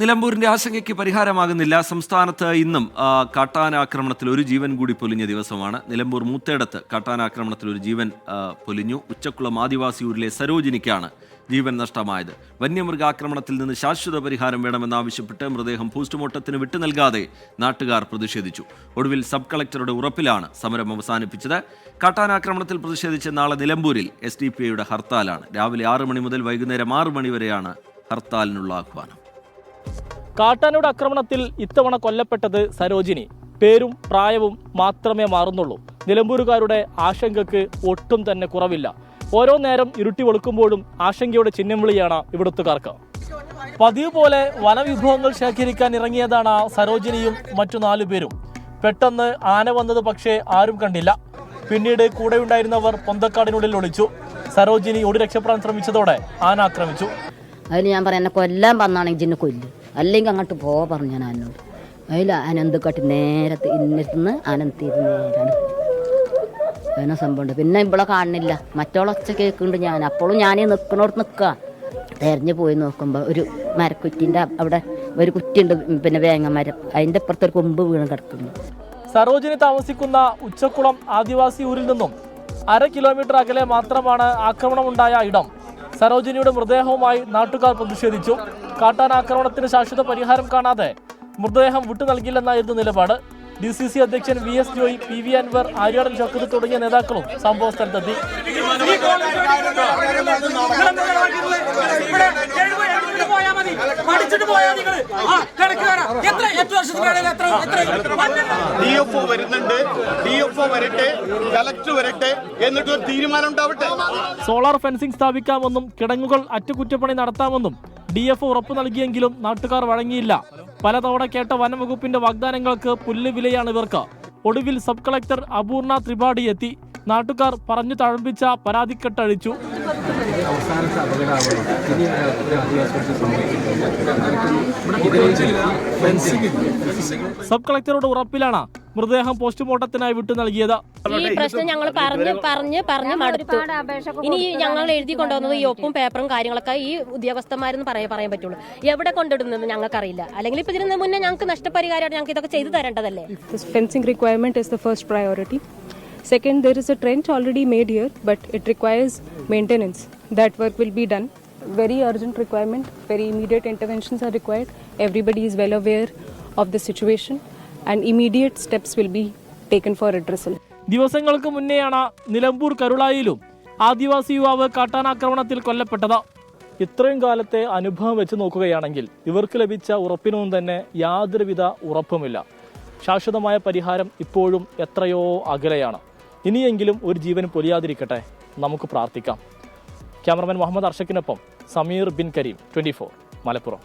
നിലമ്പൂരിന്റെ ആശങ്കയ്ക്ക് പരിഹാരമാകുന്നില്ല. സംസ്ഥാനത്ത് ഇന്നും കാട്ടാനാക്രമണത്തിൽ ഒരു ജീവൻ കൂടി പൊലിഞ്ഞ ദിവസമാണ്. നിലമ്പൂർ മൂത്തേടത്ത് കാട്ടാനാക്രമണത്തിൽ ഒരു ജീവൻ പൊലിഞ്ഞു. ഉച്ചക്കുളം ആദിവാസി ഊരിലെ സരോജിനിക്കാണ് ജീവൻ നഷ്ടമായത്. വന്യമൃഗാക്രമണത്തിൽ നിന്ന് ശാശ്വത പരിഹാരം വേണമെന്നാവശ്യപ്പെട്ട് മൃതദേഹം പോസ്റ്റ്മോർട്ടത്തിന് വിട്ടു നൽകാതെ നാട്ടുകാർ പ്രതിഷേധിച്ചു. ഒടുവിൽ സബ് കളക്ടറുടെ ഉറപ്പിലാണ് സമരം അവസാനിപ്പിച്ചത്. കാട്ടാനാക്രമണത്തിൽ പ്രതിഷേധിച്ച് നാളെ നിലമ്പൂരിൽ എസ് ഡി പി ഐയുടെ ഹർത്താലാണ്. രാവിലെ ആറ് മണി മുതൽ വൈകുന്നേരം ആറ് മണി വരെയാണ് ഹർത്താലിനുള്ള ആഹ്വാനം. കാട്ടാനയുടെ ആക്രമണത്തിൽ ഇത്തവണ കൊല്ലപ്പെട്ടത് സരോജിനി. പേരും പ്രായവും മാത്രമേ മാറുന്നുള്ളൂ. നിലമ്പൂരുകാരുടെ ആശങ്കക്ക് ഒട്ടും തന്നെ കുറവില്ല. ഓരോ നേരം ഇരുട്ടി വെളുക്കുമ്പോഴും ആശങ്കയുടെ ചിഹ്നം വിളിയാണ് ഇവിടുത്തുകാർക്ക്. പതിവ് പോലെ വനവിഭവങ്ങൾ ശേഖരിക്കാൻ ഇറങ്ങിയതാണ് സരോജിനിയും മറ്റു നാലു പേരും. പെട്ടെന്ന് ആന വന്നത് പക്ഷേ ആരും കണ്ടില്ല. പിന്നീട് കൂടെയുണ്ടായിരുന്നവർ പൊന്തക്കാടിനുള്ളിൽ ഒളിച്ചു. സരോജിനി ഓടി രക്ഷപ്പെടാൻ ശ്രമിച്ചതോടെ ആന ആക്രമിച്ചു. അതിന് ഞാൻ പറയാം എന്നെ കൊല്ലാൻ വന്നാണെങ്കിൽ ജിന്നെ കൊല്ലും. അല്ലെങ്കിൽ അങ്ങോട്ട് പോ പറഞ്ഞു ഞാൻ ആനോട് അതിൽ അനന്തക്കാട്ട് നേരത്തെ ഇന്നിരുന്ന് അനന്തിരുന്ന് നേരാണ്. അങ്ങനെ സംഭവമുണ്ട്? പിന്നെ ഇവിടെ കാണുന്നില്ല. മറ്റോളൊച്ച കേൾക്കുന്നുണ്ട് ഞാൻ. അപ്പോഴും ഞാനേ നിൽക്കണോട് നിൽക്കുക തെരഞ്ഞു പോയി നോക്കുമ്പോൾ ഒരു മരക്കുറ്റിന്റെ അവിടെ ഒരു കുറ്റിയുണ്ട് പിന്നെ വേങ്ങമരം. അതിന്റെ അപ്പുറത്തൊരു കൊമ്പ് വീണ് കിടക്കുന്നു. സരോജിനി താമസിക്കുന്ന ഉച്ചക്കുളം ആദിവാസി ഊരിൽ നിന്നും അര കിലോമീറ്റർ അകലെ മാത്രമാണ് ആക്രമണമുണ്ടായ ഇടം. സരോജിനിയുടെ മൃതദേഹവുമായി നാട്ടുകാർ പ്രതിഷേധിച്ചു. കാട്ടാൻ ആക്രമണത്തിന് ശാശ്വത പരിഹാരം കാണാതെ മൃതദേഹം വിട്ടു നൽകില്ലെന്നായിരുന്നു നിലപാട്. ഡി സി സി അധ്യക്ഷൻ V S Joy P V Anvar Aryadan Shaukath തുടങ്ങിയ നേതാക്കളും സംഭവ സ്ഥലത്തെത്തി. എത്ര എത്ര വർഷത്തിനിടയിൽ എത്ര എത്ര എഫ് ഒ വരുന്നുണ്ട്. ഡി എഫ് ഒ വരട്ടെ കലക്ടർ വരട്ടെ എന്നിട്ട് ഒരു തീരുമാനം ഉണ്ടാവട്ടെ. സോളാർ ഫെൻസിംഗ് സ്ഥാപിക്കാമെന്നും കിടങ്ങുകൾ അറ്റകുറ്റപ്പണി നടത്താമെന്നും ഡി എഫ് ഉറപ്പു നൽകിയെങ്കിലും നാട്ടുകാർ വഴങ്ങിയില്ല. പലതവണ കേട്ട വനംവകുപ്പിന്റെ വാഗ്ദാനങ്ങൾക്ക് പുല്ല് വിലയാണ് ഇവർക്ക്. ഒടുവിൽ സബ് കളക്ടർ അപൂർണ ത്രിപാഠി എത്തി. നാട്ടുകാർ പറഞ്ഞു തഴമ്പിച്ച പരാതിക്കെട്ടഴിച്ചു അവസാനത്തെ അപകടമാവണം ഇനി ഒരു ആദിവാസികൾക്ക് ഫെൻസിംഗ് സബ് കളക്ടറുടെ ഉറപ്പിലാണ് മൃതദേഹം പോസ്റ്റ്മോർട്ടത്തിനായി വിട്ടു നൽകിയത് ഈ പ്രശ്നം ഞങ്ങൾ പറഞ്ഞു പറഞ്ഞ് പറഞ്ഞ് മടുത്തു ഇനി ഞങ്ങൾ എഴുതി കൊണ്ടുവന്നത് ഈ ഒപ്പും പേപ്പറും കാര്യങ്ങളൊക്കെ ഈ ഉദ്യോഗസ്ഥന്മാരെന്ന് പറയാൻ പറയാൻ പറ്റുള്ളൂ എവിടെ കൊണ്ടിടുന്നെന്ന് ഞങ്ങൾക്കറിയില്ല അല്ലെങ്കിൽ ഇപ്പൊ ഇതിന് മുന്നേ ഞങ്ങൾക്ക് നഷ്ടപരിഹാരമായിട്ട് ഞങ്ങൾക്ക് ഇതൊക്കെ ചെയ്തു തരേണ്ടതല്ലേ This fencing requirement is the first priority. Second, there is a trench already made here, but it requires maintenance. That work will be done. Very urgent requirement, very immediate interventions are required. Everybody is well aware of the situation, and immediate steps will be taken for redressal ദിവസങ്ങൾക്ക് മുന്നെയാണ് നിലമ്പൂർ കരുളായിലും ആദിവാസി യുവാവ് കാട്ടാനാക്രമണത്തിൽ കൊല്ലപ്പെട്ടത്. ഇത്രയും കാലത്തെ അനുഭവം വെച്ച് നോക്കുകയാണെങ്കിൽ ഇവർക്ക് ലഭിച്ച ഉറപ്പിനൊന്നും തന്നെ യാതൊരുവിധ ഉറപ്പുമില്ല. ശാശ്വതമായ പരിഹാരം ഇപ്പോഴും എത്രയോ അകലെയാണ്. ഇനിയെങ്കിലും ഒരു ജീവൻ പൊലിയാതിരിക്കട്ടെ. നമുക്ക് പ്രാർത്ഥിക്കാം. ക്യാമറമാൻ മുഹമ്മദ് അർഷക്കിനൊപ്പം സമീർ ബിൻ കരീം ട്വന്റി മലപ്പുറം.